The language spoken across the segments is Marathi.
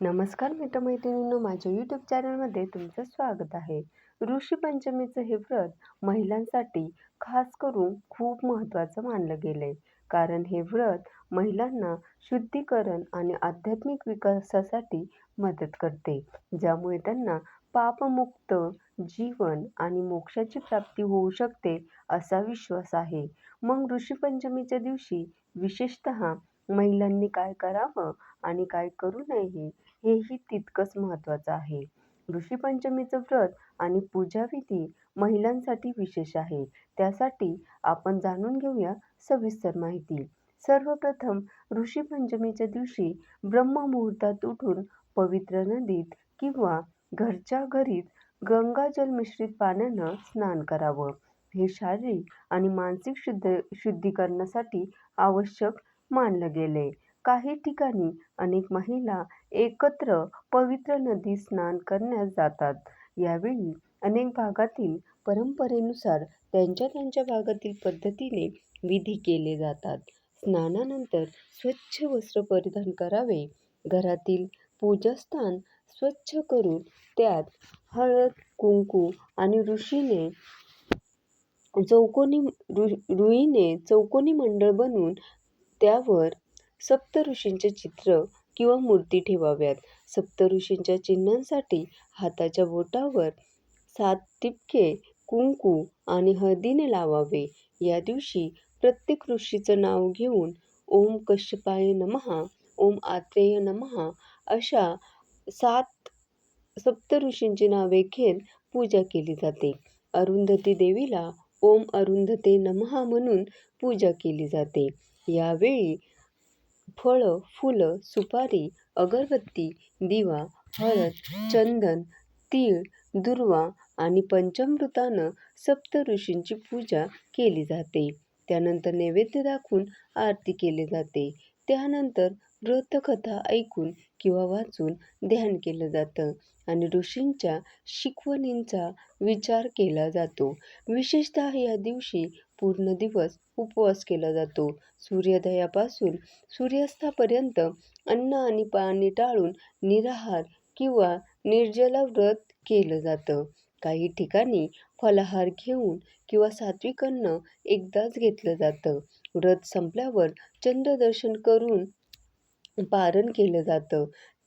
नमस्कार मित्रमैत्रिणींनो माझ्या यूट्यूब चॅनलमध्ये तुमचं स्वागत आहे. ऋषी पंचमीचं हे व्रत महिलांसाठी खास करून खूप महत्त्वाचं मानलं गेलं आहे कारण हे व्रत महिलांना शुद्धीकरण आणि आध्यात्मिक विकासासाठी मदत करते. ज्यामुळे त्यांना पापमुक्त जीवन आणि मोक्षाची प्राप्ती होऊ शकते असा विश्वास आहे. मग ऋषीपंचमीच्या दिवशी विशेषत महिलांनी काय करावं आणि काय करू नये हेही तितकंच महत्त्वाचं आहे. ऋषीपंचमीचं व्रत आणि पूजाविधी महिलांसाठी विशेष आहे. त्यासाठी आपण जाणून घेऊया सविस्तर माहिती. सर्वप्रथम ऋषीपंचमीच्या दिवशी ब्रह्ममुहूर्तात उठून पवित्र नदीत किंवा घरच्या घरीत गंगाजल मिश्रित पाण्यानं स्नान करावं. हे शारीरिक आणि मानसिक शुद्ध शुद्धीकरणासाठी आवश्यक मानलं गेले. काही ठिकाणी अनेक महिला एकत्र पवित्र नदीत स्नान करण्यास जातात. यावेळी अनेक भागातील परंपरेनुसार त्यांच्या त्यांच्या भागातील पद्धतीने विधी केले जातात. स्नानानंतर स्वच्छ वस्त्र परिधान करावे. घरातील पूजास्थान स्वच्छ करून त्यात हळद कुंकू आणि ऋषीने चौकोनी रुईने चौकोनी मंडळ बनवून त्यावर सप्तऋषींचे चित्र किंवा मूर्ती ठेवाव्यात. सप्तऋषींच्या चिन्हांसाठी हाताच्या बोटावर सात टिपके कुंकू आणि हळदीने लावावे. या दिवशी प्रत्येक ऋषीचं नाव घेऊन ओम कश्यपाय नमहा ओम आत्रेय नमहा अशा सात सप्तऋषींची नावे घेत पूजा केली जाते. अरुंधती देवीला ओम अरुंधते नमहा म्हणून पूजा केली जाते. यावेळी फळं फुलं सुपारी अगरबत्ती दिवा हळद चंदन तीळ दुर्वा आणि पंचामृतानं सप्तऋषींची पूजा केली जाते. त्यानंतर नैवेद्य दाखवून आरती केली जाते. त्यानंतर व्रतकथा ऐकून किंवा वाचून ध्यान केलं जातं आणि ऋषींच्या शिकवणींचा विचार केला जातो. विशेषतः या दिवशी पूर्ण दिवस उपवास केला जातो. सूर्योदयापासून सूर्यास्तापर्यंत अन्न आणि पाणी टाळून निराहार किंवा निर्जला व्रत केलं जातं. काही ठिकाणी फलाहार घेऊन किंवा सात्विक अन्न एकदाच घेतलं जातं. व्रत संपल्यावर चंद्रदर्शन करून पारण केलं जातं.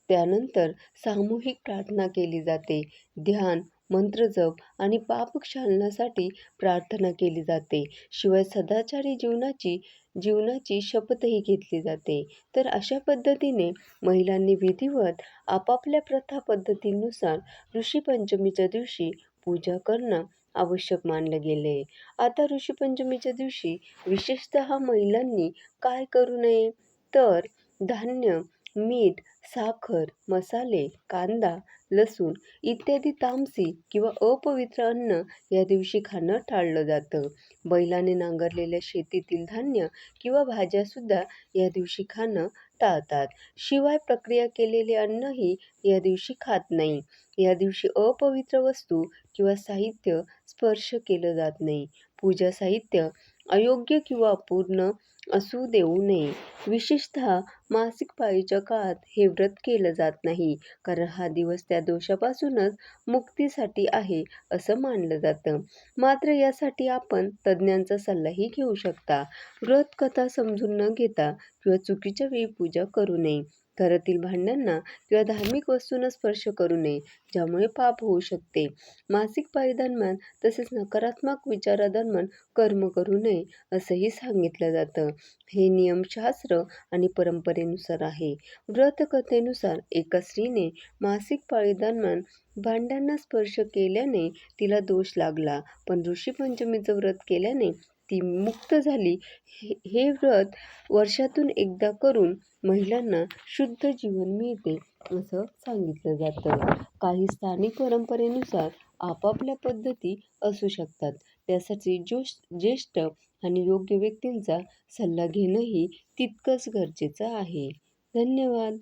त्यानंतर सामूहिक प्रार्थना केली जाते. ध्यान मंत्रजप आणि पापक्षालनासाठी प्रार्थना केली जाते. शिवाय सदाचारी जीवनाची जीवनाची शपथही घेतली जाते. तर अशा पद्धतीने महिलांनी विधिवत आपापल्या प्रथा पद्धतीनुसार ऋषीपंचमीच्या दिवशी पूजा करणं आवश्यक मानलं गेले आता ऋषीपंचमीच्या दिवशी विशेषतः महिलांनी काय करू नये? तर धान्य मीठ साखर मसाले कांदा लसूण इत्यादी तामसी किंवा अपवित्र अन्न या दिवशी खाणं टाळलं जातं. बैलाने नांगरलेल्या शेतीतील धान्य किंवा भाज्यासुद्धा या दिवशी खाणं टाळतात. शिवाय प्रक्रिया केलेले अन्नही या दिवशी खात नाही. या दिवशी अपवित्र वस्तू किंवा साहित्य स्पर्श केलं जात नाही. पूजा साहित्य अयोग्य किंवा अपूर्ण असू देऊ नये. विशेषतः मासिक पाळीच्या काळात हे व्रत केलं जात नाही कारण हा दिवस त्या दोषापासूनच मुक्तीसाठी आहे असं मानलं जातं. मात्र यासाठी आपण तज्ज्ञांचा सल्लाही घेऊ शकता. व्रत कथा समजून न घेता किंवा चुकीच्या वेळी पूजा करू नये. घरातील भांड्यांना किंवा धार्मिक वस्तूंना स्पर्श करू नये ज्यामुळे पाप होऊ शकते. मासिक पाळीदरम्यान तसेच नकारात्मक विचारादरम्यान कर्म करू नये असंही सांगितलं जातं. हे नियमशास्त्र आणि परंपरेनुसार आहे. व्रतकथेनुसार एका स्त्रीने मासिक पाळीदरम्यान भांड्यांना स्पर्श केल्याने तिला दोष लागला. पण ऋषीपंचमीचं व्रत केल्याने ती मुक्त झाली हे व्रत वर्षातून एकदा करून महिलांना शुद्ध जीवन मिळते असं सांगितलं जातं. काही स्थानिक परंपरेनुसार आपापल्या पद्धती असू शकतात. त्यासाठी जोश ज्येष्ठ आणि योग्य व्यक्तींचा सल्ला घेणंही तितकंच गरजेचं आहे. धन्यवाद.